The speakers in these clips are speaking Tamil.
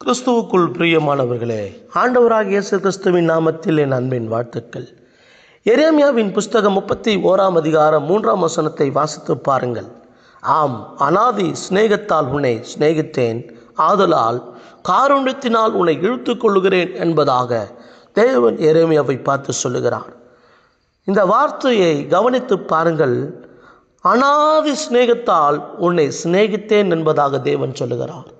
கிறிஸ்துவுக்குள் பிரியமானவர்களே ஆண்டவராக இயேசு கிறிஸ்துவின் நாமத்தில் என் அன்பின் வாழ்த்துக்கள். எரேமியாவின் புஸ்தகம் முப்பத்தி ஓராம் அதிகாரம் மூன்றாம் வசனத்தை வாசித்து பாருங்கள். ஆம் அனாதி சிநேகத்தால் உன்னை சிநேகித்தேன் ஆதலால் காருண்யத்தினால் உன்னை இழுத்து கொள்ளுகிறேன் என்பதாக தேவன் எரேமியாவை பார்த்து சொல்லுகிறார். இந்த வார்த்தையை கவனித்து பாருங்கள். அனாதி சிநேகத்தால் உன்னை சிநேகித்தேன் என்பதாக தேவன் சொல்லுகிறார்.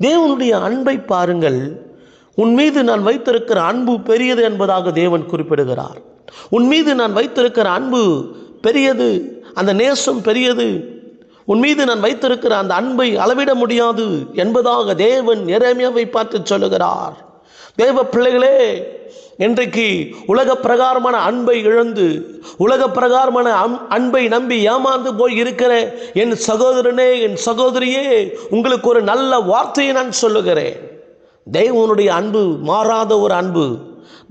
தேவனுடைய அன்பை பாருங்கள். உன் மீது நான் வைத்திருக்கிற அன்பு பெரியது என்பதாக தேவன் குறிப்பிடுகிறார். உன் மீது நான் வைத்திருக்கிற அன்பு பெரியது அந்த நேசம் பெரியது. உன் மீது நான் வைத்திருக்கிற அந்த அன்பை அளவிட முடியாது என்பதாக தேவன் எரேமியாவை பார்த்து சொல்லுகிறார். தேவ பிள்ளைகளே இன்றைக்கு உலக பிரகாரமான அன்பை இழந்து உலக பிரகாரமான அம் அன்பை நம்பி ஏமாந்து போய் இருக்கிற என் சகோதரனே என் சகோதரியே உங்களுக்கு ஒரு நல்ல வார்த்தையை நான் சொல்லுகிறேன். தெய்வனுடைய அன்பு மாறாத ஒரு அன்பு.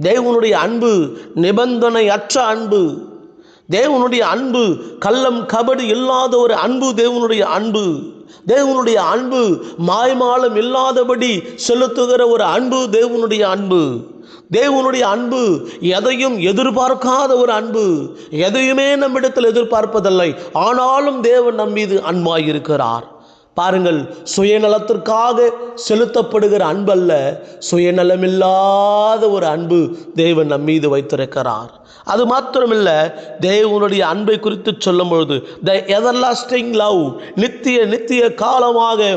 தேவனுடைய அன்பு நிபந்தனை அற்ற அன்பு. தேவனுடைய அன்பு கள்ளம் கபடி இல்லாத ஒரு அன்பு தேவனுடைய அன்பு. தேவனுடைய அன்பு மாய்மாலம் இல்லாதபடி செலுத்துகிற ஒரு அன்பு தேவனுடைய அன்பு. தேவனுடைய அன்பு எதையும் எதிர்பார்க்காத ஒரு அன்பு. எதையுமே நம்மிடத்தில் எதிர்பார்ப்பதில்லை. ஆனாலும் தேவன் நம்மீது அன்பாயிருக்கிறார். பாருங்கள் சுயநலத்திற்காக செலுத்தப்படுகிற அன்பல்ல சுயநலமில்லாத ஒரு அன்பு தேவன் நம்மீது வைத்திருக்கிறார். அது மாத்திரமில்லை தேவனுடைய அன்பை குறித்து சொல்லும் பொழுது த எதர்லாஸ்டிங் லவ் நித்திய நித்திய காலமாக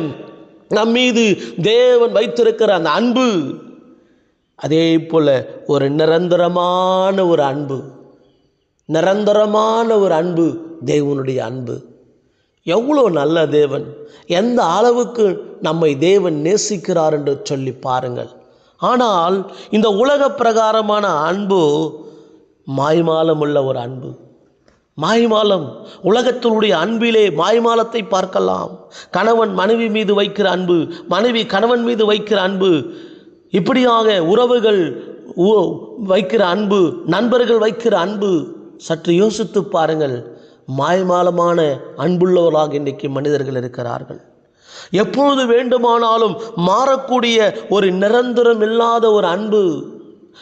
நம் மீது தேவன் வைத்திருக்கிற அந்த அன்பு அதே போல் ஒரு நிரந்தரமான ஒரு அன்பு நிரந்தரமான ஒரு அன்பு தேவனுடைய அன்பு. எவ்வளோ நல்ல தேவன் எந்த அளவுக்கு நம்மை தேவன் நேசிக்கிறார் என்று சொல்லி பாருங்கள். ஆனால் இந்த உலக பிரகாரமான அன்பு மாய்மாலம் உள்ள ஒரு அன்பு. மாய்மாலம் உலகத்தினுடைய அன்பிலே மாய்மாலத்தை பார்க்கலாம். கணவன் மனைவி மீது வைக்கிற அன்பு மனைவி கணவன் மீது வைக்கிற அன்பு இப்படியாக உறவுகள் வைக்கிற அன்பு நண்பர்கள் வைக்கிற அன்பு சற்று யோசித்து பாருங்கள் மாய்மாலமான அன்புள்ளவர்களாக இன்றைக்கு மனிதர்கள் இருக்கிறார்கள். எப்பொழுது வேண்டுமானாலும் மாறக்கூடிய ஒரு நிரந்தரம் இல்லாத ஒரு அன்பு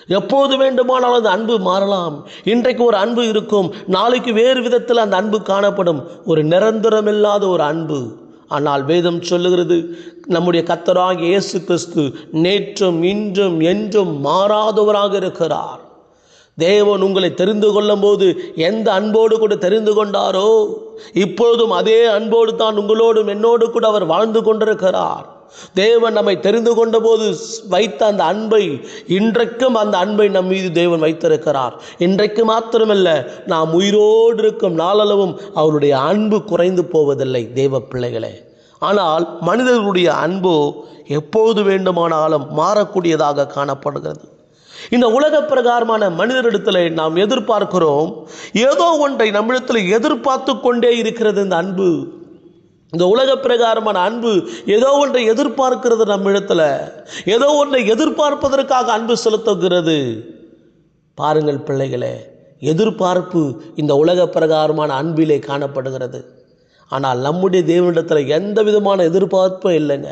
எப்போது வேண்டுமானாலும் அந்த அன்பு மாறலாம். இன்றைக்கு ஒரு அன்பு இருக்கும். நாளைக்கு வேறு விதத்தில் அந்த அன்பு காணப்படும். ஒரு நிரந்தரமில்லாத ஒரு அன்பு. ஆனால் வேதம் சொல்லுகிறது நம்முடைய கத்தராக இயேசு கிறிஸ்து நேற்றும் இன்றும் என்றும் மாறாதவராக இருக்கிறார். தேவன் உங்களை தெரிந்து கொள்ளும் போது எந்த அன்போடு கூட தெரிந்து கொண்டாரோ இப்பொழுதும் அதே அன்போடு தான் உங்களோடும் என்னோடு கூட அவர் வாழ்ந்து கொண்டிருக்கிறார். தேவன் நம்மை தெரிந்து கொண்ட போது வைத்த அந்த அன்பை இன்றைக்கும் அந்த அன்பை நம் மீது தேவன் வைத்திருக்கிறார். இன்றைக்கு மாத்திரமல்ல நாம் உயிரோடு இருக்கும் நாளளவும் அவருடைய அன்பு குறைந்து போவதில்லை தேவ பிள்ளைகளே. ஆனால் மனிதர்களுடைய அன்பு எப்போது வேண்டுமானாலும் மாறக்கூடியதாக காணப்படுகிறது. இந்த உலக பிரகாரமான மனிதரிடத்தில் நாம் எதிர்பார்க்கிறோம் ஏதோ ஒன்றை நம்மிடத்தில் எதிர்பார்த்து கொண்டே இருக்கிறது இந்த அன்பு. இந்த உலக பிரகாரமான அன்பு ஏதோ ஒன்றை எதிர்பார்க்கிறது நம்மிடத்தில். ஏதோ ஒன்றை எதிர்பார்ப்பதற்காக அன்பு செலுத்துகிறது. பாருங்கள் பிள்ளைகளே எதிர்பார்ப்பு இந்த உலக பிரகாரமான அன்பிலே காணப்படுகிறது. ஆனால் நம்முடைய தேவனிடத்தில் எந்த விதமான எதிர்பார்ப்பும் இல்லைங்க.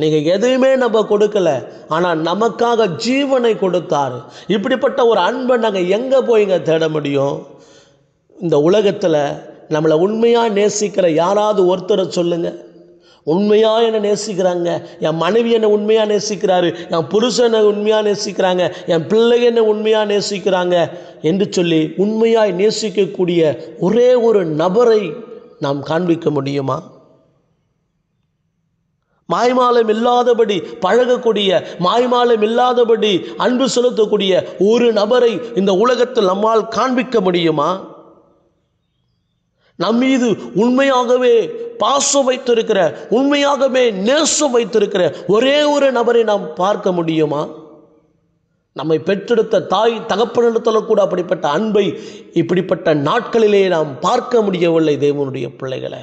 நீங்கள் எதையுமே நம்ம கொடுக்கல ஆனால் நமக்காக ஜீவனை கொடுத்தாரு. இப்படிப்பட்ட ஒரு அன்பை நாங்கள் எங்கே போய்ங்க தேட முடியும்? இந்த உலகத்தில் நம்மளை உண்மையாக நேசிக்கிற யாராவது ஒருத்தரை சொல்லுங்கள் உண்மையாக என்னை நேசிக்கிறாங்க? என் மனைவி என்னை உண்மையாக நேசிக்கிறாரு? என் புருஷனை உண்மையாக நேசிக்கிறாங்க? என் பிள்ளை என்னை உண்மையாக நேசிக்கிறாங்க? என்று சொல்லி உண்மையாய் நேசிக்கக்கூடிய ஒரே ஒரு நபரை நாம் காண்பிக்க முடியுமா? மாய்மாலம் இல்லாதபடி பழகக்கூடிய மாய்மாலம் இல்லாதபடி அன்பு செலுத்தக்கூடிய ஒரு நபரை இந்த உலகத்தில் நம்மால் காண்பிக்க முடியுமா? நம் மீது உண்மையாகவே பாசம் வைத்திருக்கிற உண்மையாகவே நேசம் வைத்திருக்கிற ஒரே ஒரு நபரை நாம் பார்க்க முடியுமா? நம்மை பெற்றெடுத்த தாய் தகப்பனிடத்தில் கூட அப்படிப்பட்ட அன்பை இப்படிப்பட்ட நாட்களிலே நாம் பார்க்க முடியவில்லை தேவனுடைய பிள்ளைகளை.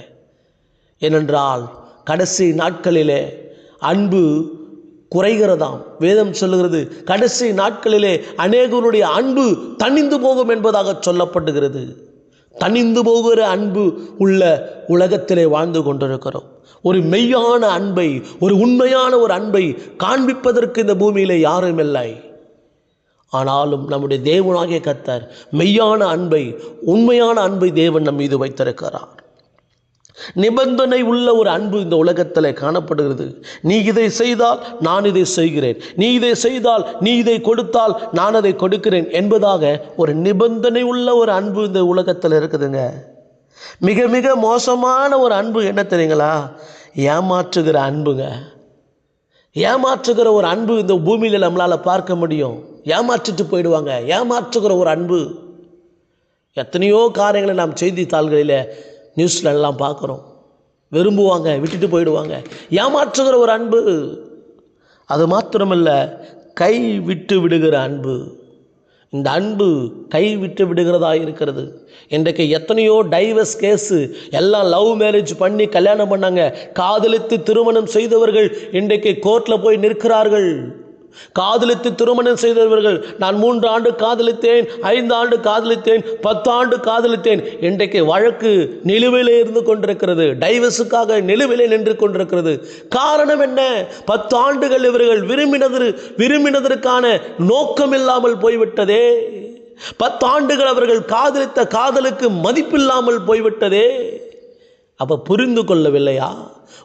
ஏனென்றால் கடைசி நாட்களிலே அன்பு குறைகிறதாம். வேதம் சொல்லுகிறது கடைசி நாட்களிலே அநேகருடைய அன்பு தணிந்து போகும் என்பதாக சொல்லப்படுகிறது. தனிந்து போகிற அன்பு உள்ள உலகத்திலே வாழ்ந்து கொண்டிருக்கிறோம். ஒரு மெய்யான அன்பை ஒரு உண்மையான ஒரு அன்பை காண்பிப்பதற்கு இந்த பூமியில் யாரும் இல்லை. ஆனாலும் நம்முடைய தேவனாகிய கத்தர் மெய்யான அன்பை உண்மையான அன்பை தேவன் நம் மீது வைத்திருக்கிறார். நிபந்தனை உள்ள ஒரு அன்பு இந்த உலகத்தில் காணப்படுகிறது. நீ இதை செய்தால் நான் இதை செய்கிறேன். நீ இதை செய்தால் நீ இதை கொடுத்தால் நான் அதை கொடுக்கிறேன் என்பதாக ஒரு நிபந்தனை உள்ள ஒரு அன்பு இந்த உலகத்தில் இருக்குதுங்க. மிக மிக மோசமான ஒரு அன்பு என்ன தெரியுங்களா? ஏமாற்றுகிற அன்புங்க. ஏமாற்றுகிற ஒரு அன்பு இந்த பூமியில் நம்மளால் பார்க்க முடியும். ஏமாற்றிட்டு போயிடுவாங்க. ஏமாற்றுகிற ஒரு அன்பு. எத்தனையோ காரியங்களை நாம் செய்தித்தாள்களில் நியூஸ்லெல்லாம் பார்க்குறோம். விரும்புவாங்க விட்டுட்டு போயிடுவாங்க. ஏமாற்றுகிற ஒரு அன்பு. அது மாத்திரமல்ல கை விட்டு விடுகிற அன்பு. இந்த அன்பு கை விட்டு விடுகிறதா இருக்கிறது. இன்றைக்கு எத்தனையோ டைவர்ஸ் கேஸு எல்லாம் லவ் மேரேஜ் பண்ணி கல்யாணம் பண்ணாங்க. காதலித்து திருமணம் செய்தவர்கள் இன்றைக்கு கோர்ட்டில் போய் நிற்கிறார்கள். காதலித்து திருமணம் செய்தவர்கள் நான் மூன்று ஆண்டு காதலித்தேன் ஐந்து ஆண்டு காதலித்தேன் பத்து ஆண்டு காதலித்தேன். இன்றைக்கு வழக்கு நிலுவையிலே இருந்து கொண்டிருக்கிறது டைவர்ஸுக்காக நிலுவையிலே நின்று கொண்டிருக்கிறது. காரணம் என்ன? பத்து ஆண்டுகள் இவர்கள் விரும்பினது விரும்பினதற்கான நோக்கம் இல்லாமல் போய்விட்டதே. பத்து ஆண்டுகள் அவர்கள் காதலித்த காதலுக்கு மதிப்பில்லாமல் போய்விட்டதே. அப்ப புரிந்து கொள்ளவில்லையா?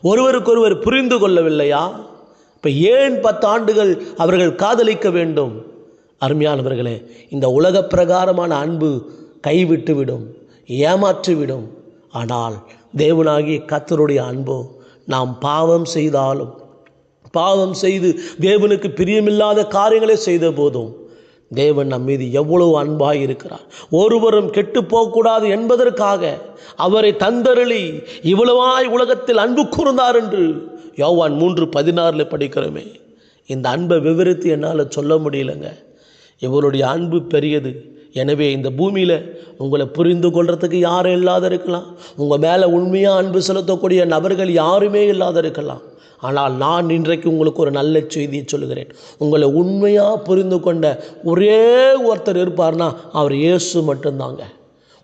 ஒருவருக்கொருவர் புரிந்து கொள்ளவில்லையா? இப்போ ஏன் பத்து ஆண்டுகள் அவர்கள் காதலிக்க வேண்டும்? அருமையானவர்களே இந்த உலக பிரகாரமான அன்பு கைவிட்டுவிடும் ஏமாற்றிவிடும். ஆனால் தேவனாகிய கத்தருடைய அன்போ நாம் பாவம் செய்தாலும் பாவம் செய்து தேவனுக்கு பிரியமில்லாத காரியங்களை செய்த போதும் தேவன் நம் மீது எவ்வளவு அன்பாக இருக்கிறார். ஒருவரும் கெட்டு போகக்கூடாது என்பதற்காக அவரை தந்தருளி இவ்வளவாய் உலகத்தில் அன்பு கூர்ந்தார் என்று யோவான் மூன்று பதினாறில் படிக்கிறோமே இந்த அன்பை விவரித்து என்னால் சொல்ல முடியலங்க. இவருடைய அன்பு பெரியது. எனவே இந்த பூமியில் உங்களை புரிந்து கொள்கிறதுக்கு யாரும் இல்லாத இருக்கலாம். உங்கள் மேலே உண்மையாக அன்பு செலுத்தக்கூடிய நபர்கள் யாருமே இல்லாத இருக்கலாம். ஆனால் நான் இன்றைக்கு உங்களுக்கு ஒரு நல்ல செய்தியை சொல்லுகிறேன். உங்களை உண்மையாக புரிந்து கொண்ட ஒரே ஒருத்தர் இருப்பார்னா அவர் இயேசு மட்டும்தாங்க.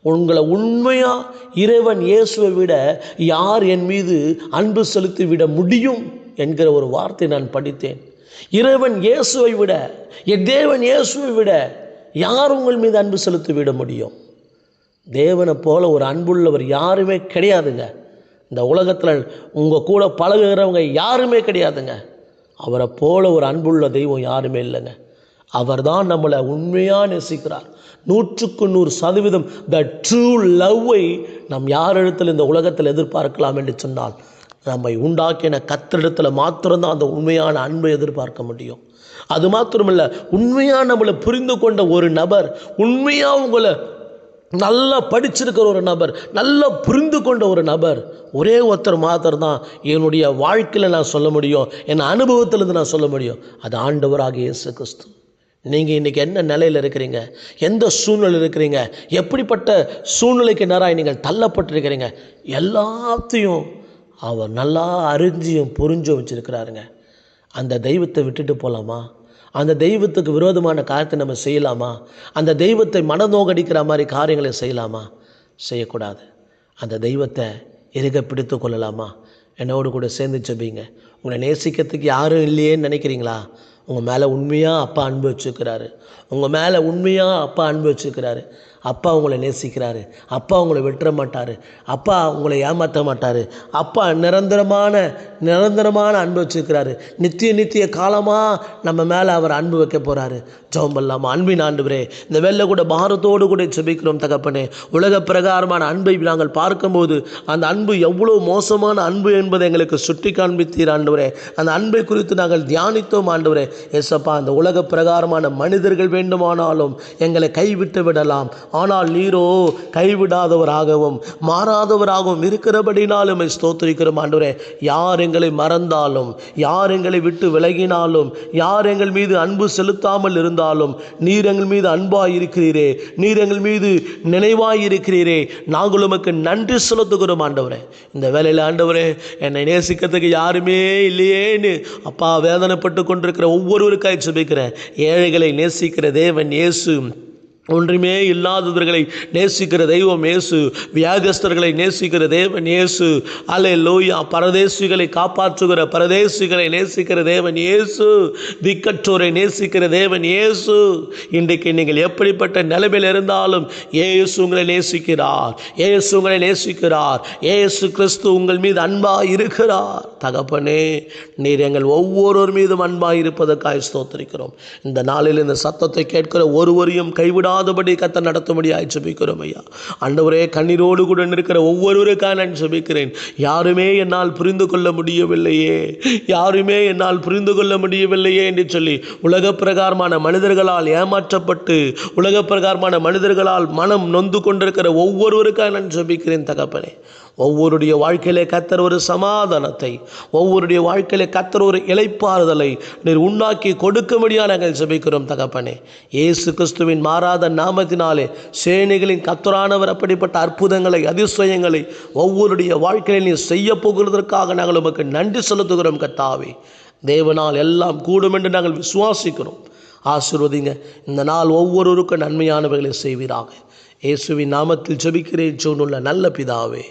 உங்களை உண்மையாக இறைவன் இயேசுவை விட யார் என் மீது அன்பு செலுத்தி விட முடியும் என்கிற ஒரு வார்த்தை நான் படித்தேன். இறைவன் இயேசுவை விட என் தேவன் இயேசுவை விட யார் உங்கள் மீது அன்பு செலுத்தி விட முடியும்? தேவனை போல ஒரு அன்புள்ளவர் யாருமே கிடையாதுங்க. இந்த உலகத்தில் உங்கள் கூட பழகுகிறவங்க யாருமே கிடையாதுங்க. அவரை போல ஒரு அன்புள்ள தெய்வம் யாருமே இல்லைங்க. அவர் தான் நம்மளை உண்மையாக நேசிக்கிறார். நூற்றுக்கு நூறு சதவீதம் த ட்ரூ லவ்வை நம் யாரிடத்தில் இந்த உலகத்தில் எதிர்பார்க்கலாம் என்று சொன்னால் நம்மை உண்டாக்கின கத்திரிடத்தில் மாத்திரம்தான் அந்த உண்மையான அன்பை எதிர்பார்க்க முடியும். அது மாத்திரமில்ல உண்மையாக நம்மளை புரிந்து கொண்ட ஒரு நபர் உண்மையாக உங்களை நல்லா படிச்சிருக்கிற ஒரு நபர் நல்லா புரிந்து கொண்ட ஒரு நபர் ஒரே ஒருத்தர் மாத்திரம் தான் என்னுடைய வாழ்க்கையில் நான் சொல்ல முடியும் என் அனுபவத்திலேருந்து நான் சொல்ல முடியும். அது ஆண்டவராக இயேசு கிறிஸ்து. நீங்கள் இன்றைக்கி என்ன நிலையில் இருக்கிறீங்க? எந்த சூழ்நிலை இருக்கிறீங்க? எப்படிப்பட்ட சூழ்நிலைக்கு நேராக நீங்கள் தள்ளப்பட்டிருக்கிறீங்க? எல்லாத்தையும் அவர் நல்லா அறிஞ்சியும் புரிஞ்சும் வச்சுருக்கிறாருங்க. அந்த தெய்வத்தை விட்டுட்டு போகலாமா அந்த தெய்வத்துக்கு விரோதமான காரியத்தை நம்ம செய்யலாமா? அந்த தெய்வத்தை மனநோகடிக்கிற மாதிரி காரியங்களை செய்யலாமா? செய்யக்கூடாது. அந்த தெய்வத்தை இறுக பிடித்து கொள்ளலாமா? என்னோடு கூட சேர்ந்து செபிங்க உங்களை நேசிக்கிறதுக்கு யாரும் இல்லையேன்னு நினைக்கிறீங்களா? உங்கள் மேலே உண்மையாக அப்பா அன்பு வச்சுருக்கிறாரு. உங்கள் மேலே உண்மையாக அப்பா அன்பு வச்சுருக்கிறாரு. அப்பா உங்களை நேசிக்கிறாரு. அப்பா உங்களை விட்டுற மாட்டார் அப்பா உங்களை ஏமாற்ற மாட்டார். அப்பா நிரந்தரமான நிரந்தரமான அன்பு வச்சுருக்கிறாரு. நித்திய நித்திய காலமாக நம்ம மேலே அவர் அன்பு வைக்க போகிறாரு ஜெபம் பண்ணலாமா? அன்பின் ஆண்டுவரே இந்த வெள்ளை கூட பாரத்தோடு கூட செபிக்கிறோம் தகப்பனே. உலக பிரகாரமான அன்பை நாங்கள் பார்க்கும்போது அந்த அன்பு எவ்வளோ மோசமான அன்பு என்பதை எங்களுக்கு சுட்டி காண்பித்தீர் ஆண்டவரே. அந்த அன்பை குறித்து நாங்கள் தியானித்தோம் ஆண்டவரே. எஸ்அப்பா அந்த உலக பிரகாரமான மனிதர்கள் வேண்டுமானாலும் எங்களை கைவிட்டு விடலாம். ஆனால் நீரோ கைவிடாதவராகவும் மாறாதவராகவும் இருக்கிறபடினாலும் உம்மை ஸ்தோத்திரிக்கிறோம். ஆண்டவரே யார் எங்களை மறந்தாலும் யார் எங்களை விட்டு விலகினாலும் யார் எங்கள் மீது அன்பு செலுத்தாமல் இருந்தாலும் நீர் எங்கள் மீது அன்பாய் இருக்கிறீரே நீர் எங்கள் மீது நினைவாய் இருக்கிறீரே நாங்கள் உமக்கு நன்றி செலுத்துகிறோம் ஆண்டவரே. இந்த வேலையில் ஆண்டவரே என்னை நேசிக்கிறதுக்கு யாருமே இல்லையேன்னு அப்பா வேதனைப்பட்டு கொண்டிருக்கிற ஒவ்வொருவருக்காய் சுபிக்கிறேன் ஏழைகளை நேசிக்கிற தேவன் இயேசு. ஒன்றுமே இல்லாதவர்களை நேசிக்கிற தெய்வம் இயேசு வியாகஸ்தர்களை நேசிக்கிற தேவன் இயேசு அலே லோயா பரதேசிகளை காப்பாற்றுகிற பரதேசிகளை நேசிக்கிற தேவன் இயேசு திக்கற்றோரை நேசிக்கிற தேவன் இயேசு. இன்றைக்கு நீங்கள் எப்படிப்பட்ட நிலைமையில் இருந்தாலும் ஏசு உங்களை நேசிக்கிறார் ஏசு உங்களை நேசிக்கிறார் ஏசு கிறிஸ்து உங்கள் மீது அன்பாக இருக்கிறார். தகப்பனே நீர் எங்கள் ஒவ்வொருவர் மீதும் அன்பாக இருப்பதற்காக ஸ்தோத்திரிக்கிறோம். இந்த நாளில் இந்த சத்தத்தை கேட்கிற ஒருவரையும் கைவிடாதபடி கத்த நடத்தும்படியாக ஜபிக்கிறோம் ஐயா. அண்டவரே கண்ணீரோடு கூட இருக்கிற ஒவ்வொருவருக்காக நான் ஜபிக்கிறேன். யாருமே என்னால் புரிந்து கொள்ள முடியவில்லையே. யாருமே என்னால் புரிந்து கொள்ள முடியவில்லையே என்று சொல்லி உலக பிரகாரமான மனிதர்களால் ஏமாற்றப்பட்டு உலக பிரகாரமான மனிதர்களால் மனம் நொந்து கொண்டிருக்கிற ஒவ்வொருவருக்காக நான் ஜபிக்கிறேன் தகப்பனே. ஒவ்வொருடைய வாழ்க்கையிலே கத்தர் ஒரு சமாதானத்தை ஒவ்வொருடைய வாழ்க்கையிலே கத்தர் ஒரு இழைப்பாறுதலை நீர் உண்டாக்கி கொடுக்கும்படியாக நாங்கள் ஜெபிக்கிறோம் தகப்பனே. இயேசு கிறிஸ்துவின் மாறாத நாமத்தினாலே சேனைகளின் கத்தரானவர் அப்படிப்பட்ட அற்புதங்களை அதிசயங்களை ஒவ்வொருடைய வாழ்க்கையில் நீ செய்ய போகிறதற்காக நாங்கள் உமக்கு நன்றி செலுத்துகிறோம் கத்தாவே. தேவனால் எல்லாம் கூடும் என்று நாங்கள் விசுவாசிக்கிறோம். ஆசிர்வதிங்க இந்த நாள் ஒவ்வொருவருக்கும் நன்மையானவைகளை செய்வீராக. இயேசுவின் நாமத்தில் ஜெபிக்கிறேன் சொன்னுள்ள நல்ல பிதாவே.